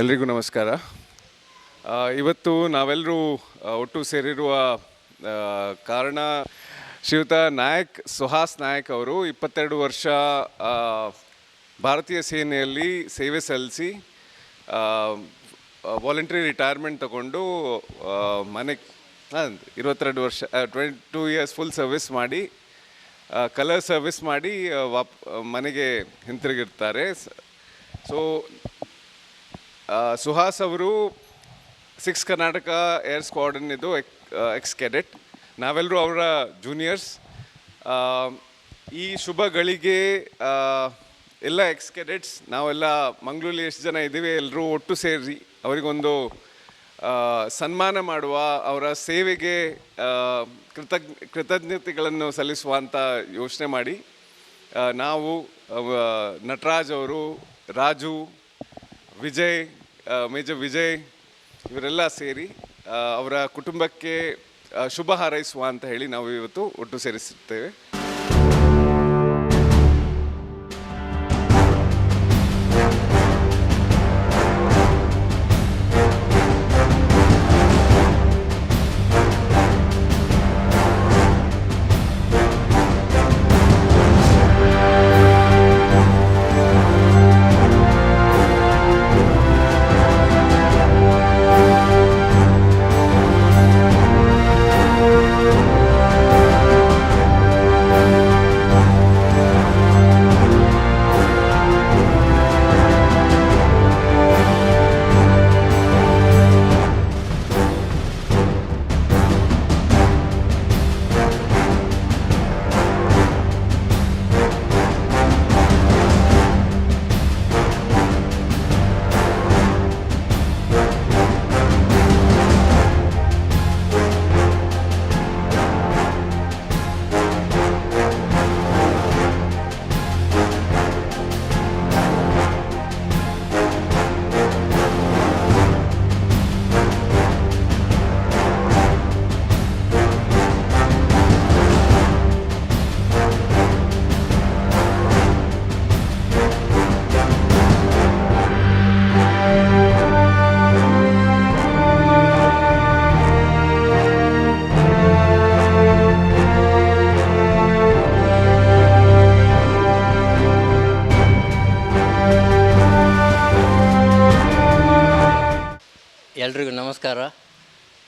ಎಲ್ರಿಗೂ ನಮಸ್ಕಾರ. ಇವತ್ತು ನಾವೆಲ್ಲರೂ ಒಟ್ಟು ಸೇರಿರುವ ಕಾರಣ ಶ್ರೀಯುತ ನಾಯಕ್ ಸುಹಾಸ್ ನಾಯಕ್ ಅವರು ಇಪ್ಪತ್ತೆರಡು ವರ್ಷ ಭಾರತೀಯ ಸೇನೆಯಲ್ಲಿ ಸೇವೆ ಸಲ್ಲಿಸಿ ವಾಲಂಟ್ರಿ ರಿಟೈರ್ಮೆಂಟ್ ತಗೊಂಡು ಮನೆ ಇರುವತ್ತೆರಡು ವರ್ಷ twenty two years full service ಮಾಡಿ ಕಲರ್ ಸರ್ವಿಸ್ ಮಾಡಿ ವಾಪ್, ಮನೆಗೆ ಹಿಂತಿರುಗಿರ್ತಾರೆ. ಸೊ ಸುಹಾಸ್ ಅವರು ಸಿಕ್ಸ್ ಕರ್ನಾಟಕ ಏರ್ ಸ್ಕ್ವಾಡನ್ ಇದು ಎಕ್ಸ್ ಕೆಡೆಟ್ ನಾವೆಲ್ಲರೂ ಅವರ ಜೂನಿಯರ್ಸ್. ಈ ಶುಭ ಗಳಿಗೆ ಎಲ್ಲ ಎಕ್ಸ್ ಕೆಡೆಟ್ಸ್ ನಾವೆಲ್ಲ ಮಂಗಳೂರಲ್ಲಿ ಎಷ್ಟು ಜನ ಇದ್ದೀವಿ ಎಲ್ಲರೂ ಒಟ್ಟು ಸೇರಿ ಅವರಿಗೊಂದು ಸನ್ಮಾನ ಮಾಡುವ, ಅವರ ಸೇವೆಗೆ ಕೃತಜ್ಞ ಕೃತಜ್ಞತೆಗಳನ್ನು ಸಲ್ಲಿಸುವ ಅಂತ ಯೋಚನೆ ಮಾಡಿ ನಾವು ನಟರಾಜ್ ಅವರು, ರಾಜು, ವಿಜಯ್ ಮೇಜರ್ ವಿಜಯ್ ಇವರೆಲ್ಲ ಸೇರಿ ಅವರ ಕುಟುಂಬಕ್ಕೆ ಶುಭ ಹಾರೈಸುವ ಅಂತ ಹೇಳಿ ನಾವು ಇವತ್ತು ಒಟ್ಟು ಸೇರಿಸುತ್ತೇವೆ.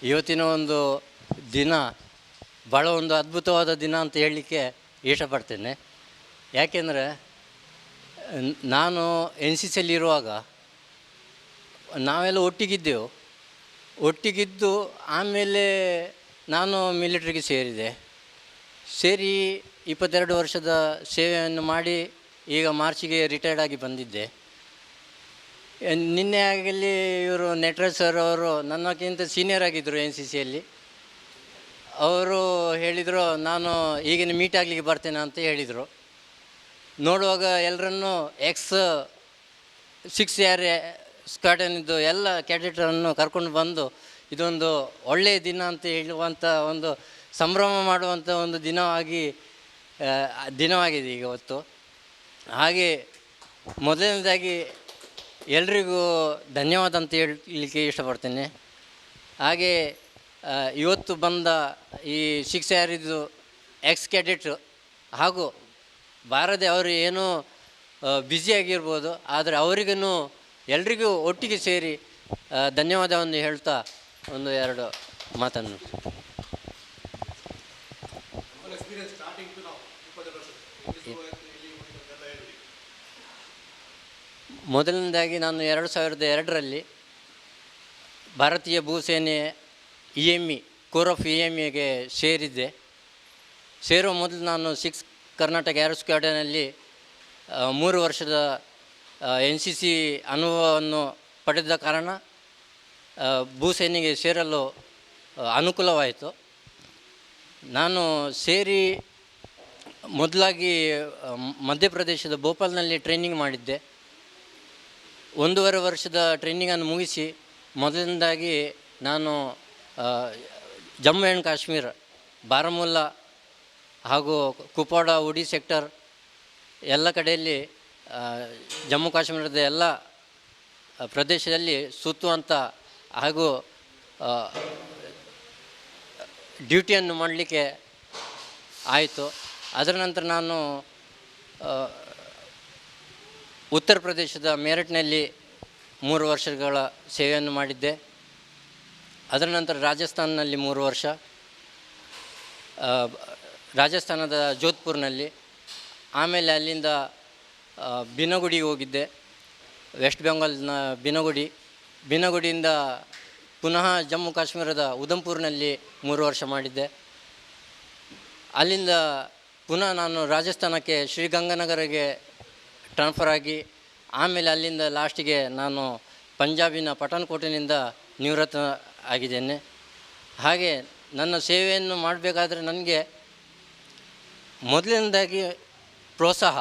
ಇವತ್ತಿನ ಒಂದು ದಿನ ಭಾಳ ಒಂದು ಅದ್ಭುತವಾದ ದಿನ ಅಂತ ಹೇಳಲಿಕ್ಕೆ ಇಷ್ಟಪಡ್ತೇನೆ ಯಾಕೆಂದರೆ, ನಾನು ಎನ್ ಸಿ ಸಿಯಲ್ಲಿರುವಾಗ ನಾವೆಲ್ಲ ಒಟ್ಟಿಗಿದ್ದೆವು. ಒಟ್ಟಿಗಿದ್ದು ಆಮೇಲೆ ನಾನು ಮಿಲಿಟ್ರಿಗೆ ಸೇರಿದೆ. ಸೇರಿ ಇಪ್ಪತ್ತೆರಡು ವರ್ಷದ ಸೇವೆಯನ್ನು ಮಾಡಿ ಈಗ ಮಾರ್ಚಿಗೆ ರಿಟೈರ್ಡ್ ಆಗಿ ಬಂದಿದ್ದೆ. ನಿನ್ನೆ ಆಗಲಿ ಇವರು ನಟರಾಜ್ ಸರ್ ಅವರು ನನ್ನಕ್ಕಿಂತ ಸೀನಿಯರ್ ಆಗಿದ್ದರು ಎನ್ ಸಿ ಸಿಯಲ್ಲಿ ಅವರು ಹೇಳಿದರು, ನಾನು ಈಗಿನ ಮೀಟ್ ಆಗಲಿಕ್ಕೆ ಬರ್ತೇನೆ ಅಂತ ಹೇಳಿದರು. ನೋಡುವಾಗ ಎಲ್ಲರನ್ನು ಎಕ್ಸ್ ಸಿಕ್ಸ್ ಯಾರ್ ಸ್ಕ್ವಾಡನಿದ್ದು ಎಲ್ಲ ಕ್ಯಾಡೆಟರನ್ನು ಕರ್ಕೊಂಡು ಬಂದು, ಇದೊಂದು ಒಳ್ಳೆಯ ದಿನ ಅಂತ ಹೇಳುವಂಥ ಒಂದು ಸಂಭ್ರಮ ಮಾಡುವಂಥ ಒಂದು ದಿನವಾಗಿ ದಿನವಾಗಿದೆ ಈಗ ಹೊತ್ತು. ಹಾಗೆ ಮೊದಲನೇದಾಗಿ ಎಲ್ರಿಗೂ ಧನ್ಯವಾದ ಅಂತ ಹೇಳಲಿಕ್ಕೆ ಇಷ್ಟಪಡ್ತೇನೆ. ಹಾಗೆ ಇವತ್ತು ಬಂದ ಈ ಶಿಕ್ಷೆ ಯಾರಿದ್ದು ಎಕ್ಸ್ ಕ್ಯಾಡೆಟ್ ಹಾಗೂ ಬಾರದೆ ಅವರು ಏನೋ ಬ್ಯುಸಿಯಾಗಿರ್ಬೋದು ಆದರೆ ಅವರಿಗೂ ಎಲ್ರಿಗೂ ಒಟ್ಟಿಗೆ ಸೇರಿ ಧನ್ಯವಾದವನ್ನು ಹೇಳ್ತಾ ಒಂದು ಎರಡು ಮಾತನ್ನು. ಮೊದಲನೇದಾಗಿ ನಾನು ಎರಡು ಸಾವಿರದ ಎರಡರಲ್ಲಿ ಭಾರತೀಯ ಭೂಸೇನೆ E M E, corps of E M ಇಗೆ ಸೇರಿದ್ದೆ. ಸೇರುವ ಮೊದಲು ನಾನು ಸಿಕ್ಸ್, ಕರ್ನಾಟಕ ಏರ್ ಸ್ಕ್ವಾಡನಲ್ಲಿ ಮೂರು ವರ್ಷದ ಎನ್ ಸಿ ಸಿ ಅನುಭವವನ್ನು ಪಡೆದ ಕಾರಣ ಭೂಸೇನೆಗೆ ಸೇರಲು ಅನುಕೂಲವಾಯಿತು. ನಾನು ಸೇರಿ ಮೊದಲಾಗಿ ಮಧ್ಯಪ್ರದೇಶದ ಭೋಪಾಲ್ನಲ್ಲಿ ಟ್ರೈನಿಂಗ್ ಮಾಡಿದ್ದೆ. ಒಂದೂವರೆ ವರ್ಷದ ಟ್ರೈನಿಂಗನ್ನು ಮುಗಿಸಿ ಮೊದಲನೇದಾಗಿ ನಾನು ಜಮ್ಮು ಆ್ಯಂಡ್ ಕಾಶ್ಮೀರ, ಬಾರಾಮುಲ್ಲಾ ಹಾಗೂ ಕುಪ್ವಾಡ, ಉಡಿ ಸೆಕ್ಟರ್ ಎಲ್ಲ ಕಡೆಯಲ್ಲಿ ಜಮ್ಮು ಕಾಶ್ಮೀರದ ಎಲ್ಲ ಪ್ರದೇಶದಲ್ಲಿ ಸುತ್ತುವಂಥ ಹಾಗೂ ಡ್ಯೂಟಿಯನ್ನು ಮಾಡಲಿಕ್ಕೆ ಆಯಿತು. ಅದರ ನಂತರ ನಾನು ಉತ್ತರ ಪ್ರದೇಶದ ಮೇರಟ್ನಲ್ಲಿ ಮೂರು ವರ್ಷಗಳ ಸೇವೆಯನ್ನು ಮಾಡಿದ್ದೆ. ಅದರ ನಂತರ ರಾಜಸ್ಥಾನ್ನಲ್ಲಿ ಮೂರು ವರ್ಷ ರಾಜಸ್ಥಾನದ ಜೋಧ್ಪುರ್ನಲ್ಲಿ, ಆಮೇಲೆ ಅಲ್ಲಿಂದ ಬಿನಗುಡಿಗೆ ಹೋಗಿದ್ದೆ. ವೆಸ್ಟ್ ಬೆಂಗಾಲ್ನ ಬಿನಗುಡಿ, ಬಿನಗುಡಿಯಿಂದ ಪುನಃ ಜಮ್ಮು ಕಾಶ್ಮೀರದ ಉದಂಪುರ್ನಲ್ಲಿ ಮೂರು ವರ್ಷ ಮಾಡಿದ್ದೆ. ಅಲ್ಲಿಂದ ಪುನಃ ನಾನು ರಾಜಸ್ಥಾನಕ್ಕೆ ಶ್ರೀಗಂಗಾನಗರಿಗೆ ಟ್ರಾನ್ಸ್ಫರ್ ಆಗಿ ಆಮೇಲೆ ಅಲ್ಲಿಂದ ಲಾಸ್ಟಿಗೆ ನಾನು ಪಂಜಾಬಿನ ಪಠಾನ್ಕೋಟಿನಿಂದ ನಿವೃತ್ತ ಆಗಿದ್ದೇನೆ. ಹಾಗೆ ನನ್ನ ಸೇವೆಯನ್ನು ಮಾಡಬೇಕಾದ್ರೆ ನನಗೆ ಮೊದಲನೇದಾಗಿ ಪ್ರೋತ್ಸಾಹ.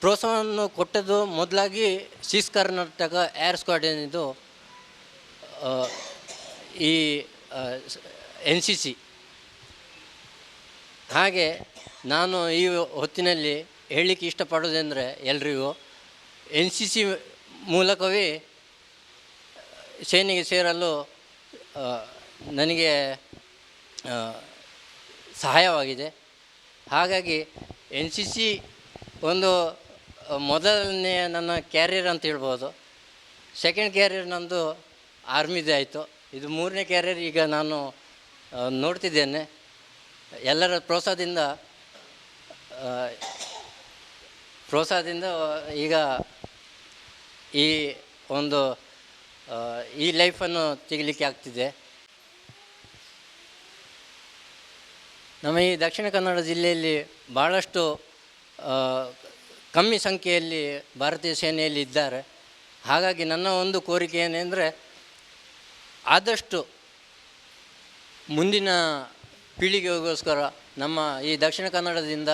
ಪ್ರೋತ್ಸಾಹವನ್ನು ಕೊಟ್ಟದ್ದು ಮೊದಲಾಗಿ ಸಿಸ್ ಕರ್ನಾಟಕ ಏರ್ ಸ್ಕ್ವಾಡ್ ಏನಿದು ಈ ಎನ್ ಸಿ ಸಿ ಹಾಗೆ ನಾನು ಈ ಹೊತ್ತಿನಲ್ಲಿ ಹೇಳಲಿಕ್ಕೆ ಇಷ್ಟಪಡೋದೆಂದರೆ ಎಲ್ರಿಗೂ ಎನ್ ಸಿ ಸಿ ಮೂಲಕವೇ ಸೇನೆಗೆ ಸೇರಲು ನನಗೆ ಸಹಾಯವಾಗಿದೆ. ಹಾಗಾಗಿ ಎನ್ ಸಿ ಸಿ ಒಂದು ಮೊದಲನೇ ನನ್ನ ಕ್ಯಾರಿಯರ್ ಅಂತ ಹೇಳ್ಬೋದು. ಸೆಕೆಂಡ್ ಕ್ಯಾರಿಯರ್ ನಂದು ಆರ್ಮಿದೇ ಆಯಿತು. ಇದು ಮೂರನೇ ಕ್ಯಾರಿಯರ್ ಈಗ ನಾನು ನೋಡ್ತಿದ್ದೇನೆ. ಎಲ್ಲರ ಪ್ರೋತ್ಸಾಹದಿಂದ ಪ್ರೋತ್ಸಾಹದಿಂದ ಈಗ ಈ ಒಂದು ಈ ಲೈಫನ್ನು ತೆಗಿಲಿಕ್ಕೆ ಆಗ್ತಿದೆ. ನಮ್ಮ ಈ ದಕ್ಷಿಣ ಕನ್ನಡ ಜಿಲ್ಲೆಯಲ್ಲಿ ಭಾಳಷ್ಟು ಕಮ್ಮಿ ಸಂಖ್ಯೆಯಲ್ಲಿ ಭಾರತೀಯ ಸೇನೆಯಲ್ಲಿ ಇದ್ದಾರೆ. ಹಾಗಾಗಿ ನನ್ನ ಒಂದು ಕೋರಿಕೆ ಏನೆಂದರೆ, ಆದಷ್ಟು ಮುಂದಿನ ಪೀಳಿಗೆಗೋಸ್ಕರ ನಮ್ಮ ಈ ದಕ್ಷಿಣ ಕನ್ನಡದಿಂದ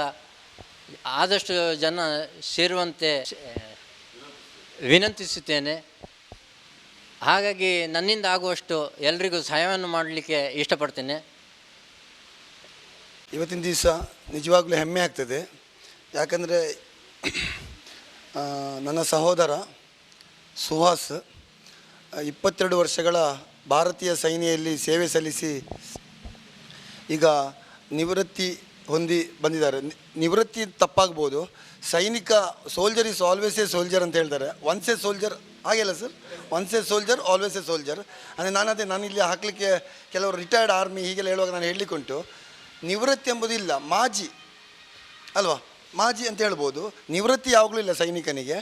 ಆದಷ್ಟು ಜನ ಸೇರುವಂತೆ ವಿನಂತಿಸುತ್ತೇನೆ. ಹಾಗಾಗಿ ನನ್ನಿಂದ ಆಗುವಷ್ಟು ಎಲ್ರಿಗೂ ಸಹಾಯವನ್ನು ಮಾಡಲಿಕ್ಕೆ ಇಷ್ಟಪಡ್ತೇನೆ. ಇವತ್ತಿನ ದಿವಸ ನಿಜವಾಗ್ಲೂ ಹೆಮ್ಮೆ ಆಗ್ತದೆ. ಯಾಕಂದರೆ ನನ್ನ ಸಹೋದರ ಸುಹಾಸ್, ಇಪ್ಪತ್ತೆರಡು ವರ್ಷಗಳ ಭಾರತೀಯ ಸೈನ್ಯದಲ್ಲಿ ಸೇವೆ ಸಲ್ಲಿಸಿ ಈಗ ನಿವೃತ್ತಿ ಹೊಂದಿ ಬಂದಿದ್ದಾರೆ. ನಿವೃತ್ತಿ ತಪ್ಪಾಗ್ಬೋದು. ಸೈನಿಕ soldier is always a soldier ಅಂತ ಹೇಳ್ತಾರೆ. ಒನ್ಸ್ ಎ ಸೋಲ್ಜರ್ ಹಾಗೆಲ್ಲ sir once a soldier always a soldier ಅಂದರೆ ನಾನು ಅದೇ ನಾನು ಇಲ್ಲಿ ಹಾಕಲಿಕ್ಕೆ ಕೆಲವರು ರಿಟೈರ್ಡ್ ಆರ್ಮಿ ಹೀಗೆಲ್ಲ ಹೇಳುವಾಗ ನಾನು ಹೇಳಲಿಕ್ಕುಂಟು. ನಿವೃತ್ತಿ ಎಂಬುದಿಲ್ಲ ಮಾಜಿ. ಅಲ್ವಾ? ಮಾಜಿ ಅಂತ ಹೇಳ್ಬೋದು. ನಿವೃತ್ತಿ ಯಾವಾಗಲೂ ಇಲ್ಲ ಸೈನಿಕನಿಗೆ.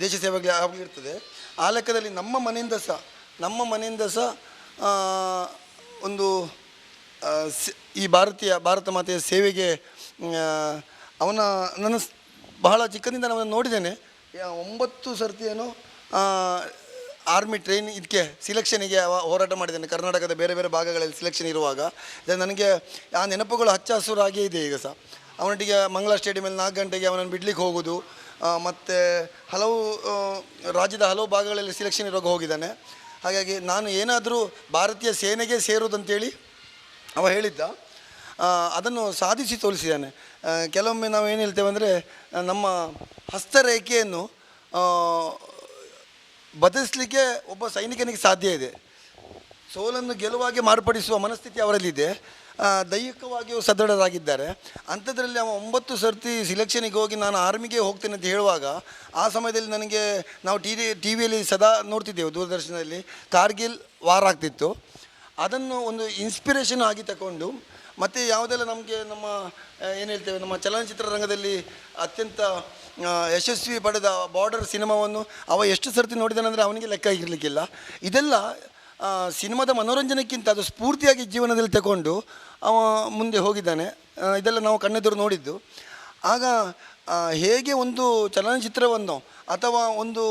ದೇಶ ಸೇವೆಗೆ ಯಾವಾಗಲೂ ಇರ್ತದೆ. ಆ ಲೆಕ್ಕದಲ್ಲಿ ನಮ್ಮ ಮನೆಯಿಂದ ಸಹ, ನಮ್ಮ ಮನೆಯಿಂದ ಸಹ ಒಂದು ಈ ಭಾರತೀಯ, ಭಾರತ ಮಾತೆಯ ಸೇವೆಗೆ ಅವನ, ನನ್ನ ಬಹಳ ಚಿಕ್ಕದಿಂದ ನಾನು ನೋಡಿದ್ದೇನೆ. ಒಂಬತ್ತು ಸರ್ತಿಯನ್ನು ಆರ್ಮಿ ಟ್ರೈನ್ ಇದಕ್ಕೆ ಸಿಲೆಕ್ಷನಿಗೆ ಹೋರಾಟ ಮಾಡಿದ್ದೇನೆ. ಕರ್ನಾಟಕದ ಬೇರೆ ಬೇರೆ ಭಾಗಗಳಲ್ಲಿ ಸಿಲೆಕ್ಷನ್ ಇರುವಾಗ. ನನಗೆ ಆ ನೆನಪುಗಳು ಹಚ್ಚ ಹಸುರಾಗೇ ಇದೆ ಈಗ ಸಹ. ಅವನೊಟ್ಟಿಗೆ ಮಂಗಳ ಸ್ಟೇಡಿಯಮಲ್ಲಿ ನಾಲ್ಕು ಗಂಟೆಗೆ ಅವನನ್ನು ಬಿಡ್ಲಿಕ್ಕೆ ಹೋಗೋದು ಮತ್ತು ಹಲವು ರಾಜ್ಯದ ಹಲವು ಭಾಗಗಳಲ್ಲಿ ಸಿಲೆಕ್ಷನ್ ಇರುವಾಗ ಹೋಗಿದ್ದಾನೆ. ಹಾಗಾಗಿ ನಾನು ಏನಾದರೂ ಭಾರತೀಯ ಸೇನೆಗೆ ಸೇರುವುದಂತೇಳಿ ಅವ ಹೇಳಿದ್ದ ಅದನ್ನು ಸಾಧಿಸಿ ತೋರಿಸಿದ್ದಾನೆ. ಕೆಲವೊಮ್ಮೆ ನಾವು ಏನು ಹೇಳ್ತೇವೆ ಅಂದರೆ ನಮ್ಮ ಹಸ್ತರೇಖೆಯನ್ನು ಬದಲಿಸಲಿಕ್ಕೆ ಒಬ್ಬ ಸೈನಿಕನಿಗೆ ಸಾಧ್ಯ ಇದೆ. ಸೋಲನ್ನು ಗೆಲುವಾಗಿ ಮಾರ್ಪಡಿಸುವ ಮನಸ್ಥಿತಿ ಅವರಲ್ಲಿದೆ. ದೈಹಿಕವಾಗಿಯೂ ಸದೃಢರಾಗಿದ್ದಾರೆ. ಅಂಥದ್ರಲ್ಲಿ ಅವ ಒಂಬತ್ತು ಸರ್ತಿ ಸಿಲೆಕ್ಷನಿಗೆ ಹೋಗಿ ನಾನು ಆರ್ಮಿಗೆ ಹೋಗ್ತೇನೆ ಅಂತ ಹೇಳುವಾಗ, ಆ ಸಮಯದಲ್ಲಿ ನನಗೆ ನಾವು ಟಿ ವಿ ಟಿ ಸದಾ ನೋಡ್ತಿದ್ದೆವು ದೂರದರ್ಶನದಲ್ಲಿ. ಕಾರ್ಗಿಲ್ ವಾರ ಆಗ್ತಿತ್ತು. ಅದನ್ನು ಒಂದು ಇನ್ಸ್ಪಿರೇಷನ್ ಆಗಿ ತಗೊಂಡು ಮತ್ತು ಯಾವುದೆಲ್ಲ ನಮಗೆ ನಮ್ಮ ಏನು ಹೇಳ್ತೇವೆ, ನಮ್ಮ ಚಲನಚಿತ್ರ ರಂಗದಲ್ಲಿ ಅತ್ಯಂತ ಯಶಸ್ವಿ ಪಡೆದ ಬಾರ್ಡರ್ ಸಿನಿಮಾವನ್ನು ಅವ ಎಷ್ಟು ಸರ್ತಿ ನೋಡಿದಾನಂದರೆ ಅವನಿಗೆ ಲೆಕ್ಕ ಇರಲಿಕ್ಕಿಲ್ಲ. ಇದೆಲ್ಲ ಸಿನಿಮಾದ ಮನೋರಂಜನೆಕ್ಕಿಂತ ಅದು ಸ್ಫೂರ್ತಿಯಾಗಿ ಜೀವನದಲ್ಲಿ ತಗೊಂಡು ಅವ ಮುಂದೆ ಹೋಗಿದ್ದಾನೆ. ಇದೆಲ್ಲ ನಾವು ಕಣ್ಣೆದುರು ನೋಡಿದ್ದು. ಆಗ ಹೇಗೆ ಒಂದು ಚಲನಚಿತ್ರವನ್ನು ಅಥವಾ ಒಂದು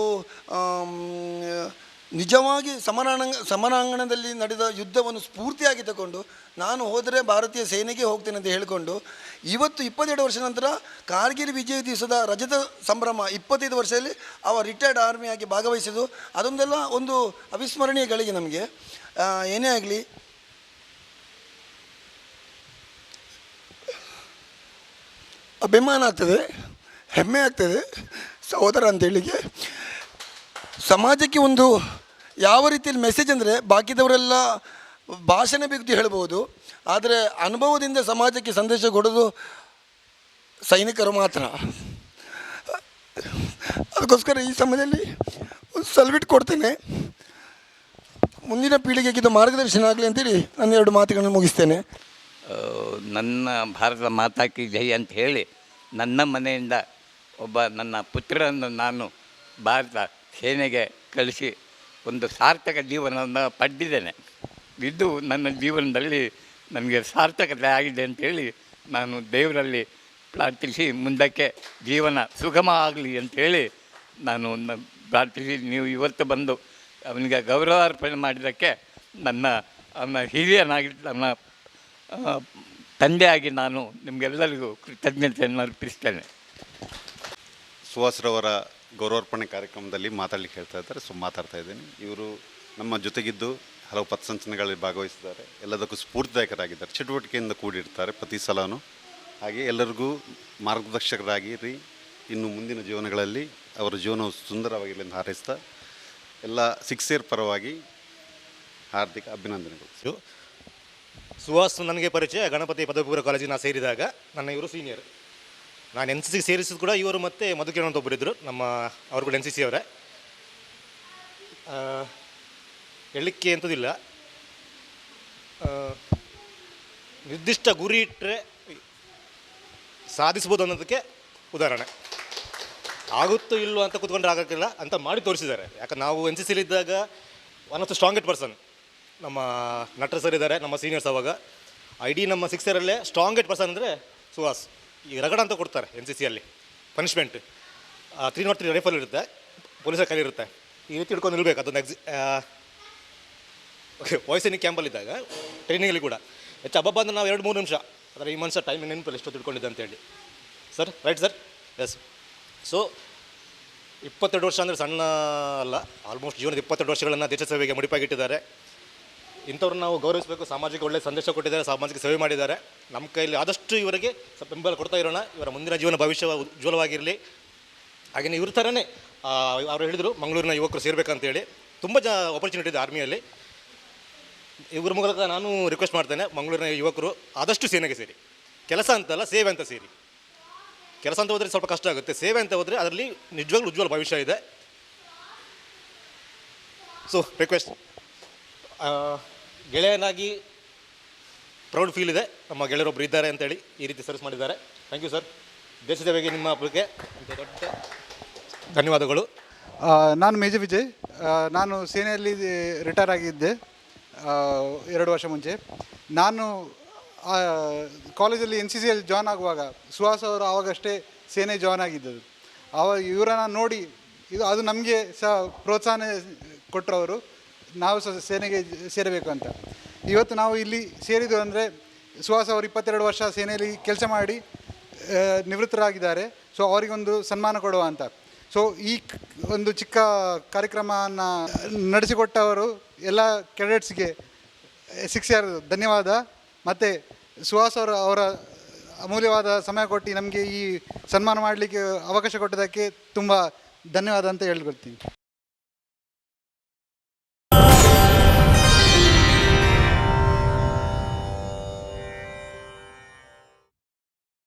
ನಿಜವಾಗಿ ಸಮರಾಂಗ ಸಮರಾಂಗಣದಲ್ಲಿ ನಡೆದ ಯುದ್ಧವನ್ನು ಸ್ಫೂರ್ತಿಯಾಗಿ ತಗೊಂಡು ನಾನು ಹೋದರೆ ಭಾರತೀಯ ಸೇನೆಗೆ ಹೋಗ್ತೇನೆ ಅಂತ ಹೇಳಿಕೊಂಡು ಇವತ್ತು ಇಪ್ಪತ್ತೆರಡು ವರ್ಷ ನಂತರ ಕಾರ್ಗಿಲ್ ವಿಜಯ ದಿವಸದ ರಜತ ಸಂಭ್ರಮ ಇಪ್ಪತ್ತೈದು ವರ್ಷದಲ್ಲಿ ಅವ ರಿಟೈರ್ಡ್ ಆರ್ಮಿಯಾಗಿ ಭಾಗವಹಿಸಿದ್ದು. ಅದೊಂದೆಲ್ಲ ಒಂದು ಅವಿಸ್ಮರಣೀಯ ಗಳಿಗೆ ನಮಗೆ. ಏನೇ ಆಗಲಿ. ಅಭಿಮಾನ ಆಗ್ತದೆ, ಹೆಮ್ಮೆ ಆಗ್ತದೆ, ಸಹೋದರ ಅಂತೇಳಿಗೆ ಸಮಾಜಕ್ಕೆ ಒಂದು ಯಾವ ರೀತಿಯಲ್ಲಿ ಮೆಸೇಜ್ ಅಂದರೆ ಬಾಕಿದವರೆಲ್ಲ ಭಾಷಣ ಬಿಗ್ದು ಹೇಳ್ಬೋದು, ಆದರೆ ಅನುಭವದಿಂದ ಸಮಾಜಕ್ಕೆ ಸಂದೇಶ ಕೊಡೋದು ಸೈನಿಕರು ಮಾತ್ರ. ಅದಕ್ಕೋಸ್ಕರ ಈ ಸಮಯದಲ್ಲಿ ಒಂದು ಸಲ್ಯೂಟ್ ಕೊಡ್ತೇನೆ. ಮುಂದಿನ ಪೀಳಿಗೆಗೆ ಇದು ಮಾರ್ಗದರ್ಶನ ಆಗಲಿ ಅಂತೇಳಿ ನನ್ನ ಎರಡು ಮಾತುಗಳನ್ನು ಮುಗಿಸ್ತೇನೆ. ನನ್ನ ಭಾರತ ಮಾತಾಕಿ ಜೈ ಅಂತ ಹೇಳಿ ನನ್ನ ಮನೆಯಿಂದ ಒಬ್ಬ ನನ್ನ ಪುತ್ರನನ್ನು ನಾನು ಭಾರತ ಸೇನೆಗೆ ಕಳಿಸಿ ಒಂದು ಸಾರ್ಥಕ ಜೀವನವನ್ನು ಪಡೆದಿದ್ದೇನೆ. ಇದು ನನ್ನ ಜೀವನದಲ್ಲಿ ನನಗೆ ಸಾರ್ಥಕತೆ ಆಗಿದೆ ಅಂತೇಳಿ ನಾನು ದೇವರಲ್ಲಿ ಪ್ರಾರ್ಥಿಸಿ ಮುಂದಕ್ಕೆ ಜೀವನ ಸುಗಮ ಆಗಲಿ ಅಂತೇಳಿ ನಾನು ಪ್ರಾರ್ಥಿಸಿ ನೀವು ಇವತ್ತು ಬಂದು ಅವನಿಗೆ ಗೌರವಾರ್ಪಣೆ ಮಾಡಿದ್ದಕ್ಕೆ ನನ್ನ, ಅವನ ಹಿರಿಯನಾಗಿ ನನ್ನ ತಂದೆಯಾಗಿ ನಾನು ನಿಮಗೆಲ್ಲರಿಗೂ ಕೃತಜ್ಞತೆಯನ್ನು ಅರ್ಪಿಸ್ತೇನೆ. ಸುಹಾಸ್ರವರ ಗೌರವಾರ್ಪಣೆ ಕಾರ್ಯಕ್ರಮದಲ್ಲಿ ಮಾತಾಡಲಿಕ್ಕೆ ಹೇಳ್ತಾ ಇದ್ದಾರೆ, ಸೊ ಮಾತಾಡ್ತಾ ಇದ್ದೀನಿ. ಇವರು ನಮ್ಮ ಜೊತೆಗಿದ್ದು ಹಲವು ಪಥಸಂಚಲನಗಳಲ್ಲಿ ಭಾಗವಹಿಸಿದ್ದಾರೆ. ಎಲ್ಲದಕ್ಕೂ ಸ್ಫೂರ್ತಿದಾಯಕರಾಗಿದ್ದಾರೆ. ಚಟುವಟಿಕೆಯಿಂದ ಕೂಡಿರ್ತಾರೆ ಪ್ರತಿ ಸಲವೂ ಹಾಗೆ ಎಲ್ಲರಿಗೂ ಮಾರ್ಗದರ್ಶಕರಾಗಿರಿ. ಇನ್ನು ಮುಂದಿನ ಜೀವನಗಳಲ್ಲಿ ಅವರ ಜೀವನವು ಸುಂದರವಾಗಿರಲಿ ಎಂದು ಹಾರೈಸ್ತಾ ಎಲ್ಲ ಸಿಕ್ಸೇರ್ ಪರವಾಗಿ ಹಾರ್ದಿಕ ಅಭಿನಂದನೆಗಳು. ಸುಹಾಸ್, ನನಗೆ ಪರಿಚಯ. ಗಣಪತಿ ಪದವಿ ಪೂರ್ವ ಕಾಲೇಜಿನ ಸೇರಿದಾಗ ನನ್ನ ಇವರು ಸೀನಿಯರ್. ನಾನು ಎನ್ ಸಿ ಸಿ ಸೇರಿಸಿದ ಕೂಡ ಇವರು ಮತ್ತು ಮಧುಕಿರಣ್ ಅಂತ ಒಬ್ಬರು ಇದ್ದರು ನಮ್ಮ ಅವರು ಕೂಡ ಎನ್ ಸಿ ಸಿ ಅವರೇ. ಹೇಳಲಿಕ್ಕೆ ಎಂಥದಿಲ್ಲ ಆ, ನಿರ್ದಿಷ್ಟ ಗುರಿ ಇಟ್ಟರೆ ಸಾಧಿಸ್ಬೋದು ಅನ್ನೋದಕ್ಕೆ ಉದಾಹರಣೆ. ಆಗುತ್ತೋ ಇಲ್ಲೋ ಅಂತ ಕೂತ್ಕೊಂಡ್ರೆ ಆಗೋಕ್ಕಿಲ್ಲ ಅಂತ ಮಾಡಿ ತೋರಿಸಿದ್ದಾರೆ. ಯಾಕಂದ್ರೆ ನಾವು N C ಸಿಲಿದ್ದಾಗ one of the strongest person ನಮ್ಮ ನಟರು ಸರ್ ಇದ್ದಾರೆ ನಮ್ಮ ಸೀನಿಯರ್ಸ್ ಅವಾಗ ಐ ನಮ್ಮ ಸಿಕ್ಸರಲ್ಲೇ ಸ್ಟ್ರಾಂಗೆಸ್ಟ್ ಪರ್ಸನ್ ಅಂದರೆ ಸುಹಾಸ್. ಈಗ ರಗಡ ಅಂತ ಕೊಡ್ತಾರೆ ಎನ್ ಸಿ ಸಿಯಲ್ಲಿ. Punishment three not three rifle ಇರುತ್ತೆ, ಪೊಲೀಸರ ಕೈಲಿ ಇರುತ್ತೆ. ಈ ರೀತಿ ಹಿಡ್ಕೊಂಡು ನಿಲ್ಬೇಕು, ಅದೊಂದು ಎಕ್ಸಿ ಓಕೆ ವಾಯ್ಸೇನಿಕ್ ಕ್ಯಾಂಪಲ್ಲಿದ್ದಾಗ ಟ್ರೈನಿಂಗಲ್ಲಿ ಕೂಡ. ಹೆಚ್ಚು ಹಬ್ಬ ಅಂದ್ರೆ ನಾವು ಎರಡು ಮೂರು ನಿಮಿಷ, ಅದರ ಈ ಮನುಷ್ಯ ಟೈಮ್ ನೆನಪಲ್ಲಿ ಎಷ್ಟು ತಿಳ್ಕೊಂಡಿದ್ದೆ ಅಂತೇಳಿ sir right sir yes so ಇಪ್ಪತ್ತೆರಡು ವರ್ಷ ಅಂದರೆ ಸಣ್ಣ ಅಲ್ಲ ಆಲ್ಮೋಸ್ಟ್ ಜೀವನದ ಇಪ್ಪತ್ತೆರಡು ವರ್ಷಗಳನ್ನು ದೇಶ ಸೇವೆಗೆ ಮುಡಿಪಾಗಿಟ್ಟಿದ್ದಾರೆ. ಇಂಥವ್ರನ್ನ ನಾವು ಗೌರವಿಸಬೇಕು. ಸಾಮಾಜಿಕ ಒಳ್ಳೆಯ ಸಂದೇಶ ಕೊಟ್ಟಿದ್ದಾರೆ, ಸಾಮಾಜಿಕ ಸೇವೆ ಮಾಡಿದ್ದಾರೆ. ನಮ್ಮ ಕೈಯಲ್ಲಿ ಆದಷ್ಟು ಇವರಿಗೆ ಸ್ವಲ್ಪ ಬೆಂಬಲ ಕೊಡ್ತಾ ಇರೋಣ. ಇವರ ಮುಂದಿನ ಜೀವನ ಭವಿಷ್ಯ ಉಜ್ವಲವಾಗಿರಲಿ. ಹಾಗೆಯೇ ಇವ್ರ ಥರನೇ ಅವರು ಹೇಳಿದರು, ಮಂಗಳೂರಿನ ಯುವಕರು ಸೇರಬೇಕಂತೇಳಿ. ತುಂಬ ಜ ಆಪರ್ಚುನಿಟಿ ಇದೆ ಆರ್ಮಿಯಲ್ಲಿ. ಇವ್ರ ಮೂಲಕ ನಾನು ರಿಕ್ವೆಸ್ಟ್ ಮಾಡ್ತೇನೆ, ಮಂಗಳೂರಿನ ಯುವಕರು ಆದಷ್ಟು ಸೇನೆಗೆ ಸೇರಿ. ಕೆಲಸ ಅಂತಲ್ಲ, ಸೇವೆ ಅಂತ ಸೇರಿ. ಕೆಲಸ ಅಂತ ಹೋದರೆ ಸ್ವಲ್ಪ ಕಷ್ಟ ಆಗುತ್ತೆ. ಸೇವೆ ಅಂತ ಹೋದರೆ ಅದರಲ್ಲಿ ನಿಜವಾಗ್ಲೂ ಉಜ್ವಲ ಭವಿಷ್ಯ ಇದೆ. ಸೊ ರಿಕ್ವೆಸ್ಟ್ ಗೆಳೆಯನಾಗಿ ಪ್ರೌಡ್ ಫೀಲ್ ಇದೆ. ನಮ್ಮ ಗೆಳೆಯರೊಬ್ಬರು ಇದ್ದಾರೆ ಅಂತೇಳಿ ಈ ರೀತಿ ಸರ್ವಿಸ್ ಮಾಡಿದ್ದಾರೆ. ಥ್ಯಾಂಕ್ ಯು ಸರ್ ದೇಶ ಸೇವೆಗೆ ನಿಮ್ಮ ಬಗ್ಗೆ ದೊಡ್ಡ ಧನ್ಯವಾದಗಳು. ನಾನು ಮೇಜ ವಿಜಯ್. ನಾನು ಸೇನೆಯಲ್ಲಿ ರಿಟೈರ್ ಆಗಿದ್ದೆ ಎರಡು ವರ್ಷ ಮುಂಚೆ. ನಾನು ಕಾಲೇಜಲ್ಲಿ ಎನ್ ಸಿ ಸಿಯಲ್ಲಿ ಜಾಯ್ನ್ ಆಗುವಾಗ, ಸುಹಾಸ್ ಅವರು ಆವಾಗಷ್ಟೇ ಸೇನೆ ಜಾಯ್ನ್ ಆಗಿದ್ದದು ಆವಾಗ ಇವರನ್ನು ನೋಡಿ, ಇದು, ಅದು ನಮಗೆ ಸಹ ಪ್ರೋತ್ಸಾಹ ಕೊಟ್ಟರು ನಾವು ಸಹ ಸೇನೆಗೆ ಸೇರಬೇಕು ಅಂತ. ಇವತ್ತು ನಾವು ಇಲ್ಲಿ ಸೇರಿದ್ದು ಅಂದರೆ ಸುಹಾಸ್ ಅವರು ಇಪ್ಪತ್ತೆರಡು ವರ್ಷ ಸೇನೆಯಲ್ಲಿ ಕೆಲಸ ಮಾಡಿ ನಿವೃತ್ತರಾಗಿದ್ದಾರೆ. ಸೊ ಅವರಿಗೊಂದು ಸನ್ಮಾನ ಕೊಡುವ ಅಂತ. ಸೊ ಈ ಒಂದು ಚಿಕ್ಕ ಕಾರ್ಯಕ್ರಮವನ್ನು ನಡೆಸಿಕೊಟ್ಟವರು ಎಲ್ಲ ಕೆಡೆಟ್ಸ್ಗೆ ಸಿಕ್ಸ್ಯಾರ್ ಧನ್ಯವಾದ. ಮತ್ತು ಸುಹಾಸ್ ಅವರು ಅವರ ಅಮೂಲ್ಯವಾದ ಸಮಯ ಕೊಟ್ಟು ನಮಗೆ ಈ ಸನ್ಮಾನ ಮಾಡಲಿಕ್ಕೆ ಅವಕಾಶ ಕೊಟ್ಟದಕ್ಕೆ ತುಂಬ ಧನ್ಯವಾದ ಅಂತ ಹೇಳ್ಕೊಳ್ತೀನಿ.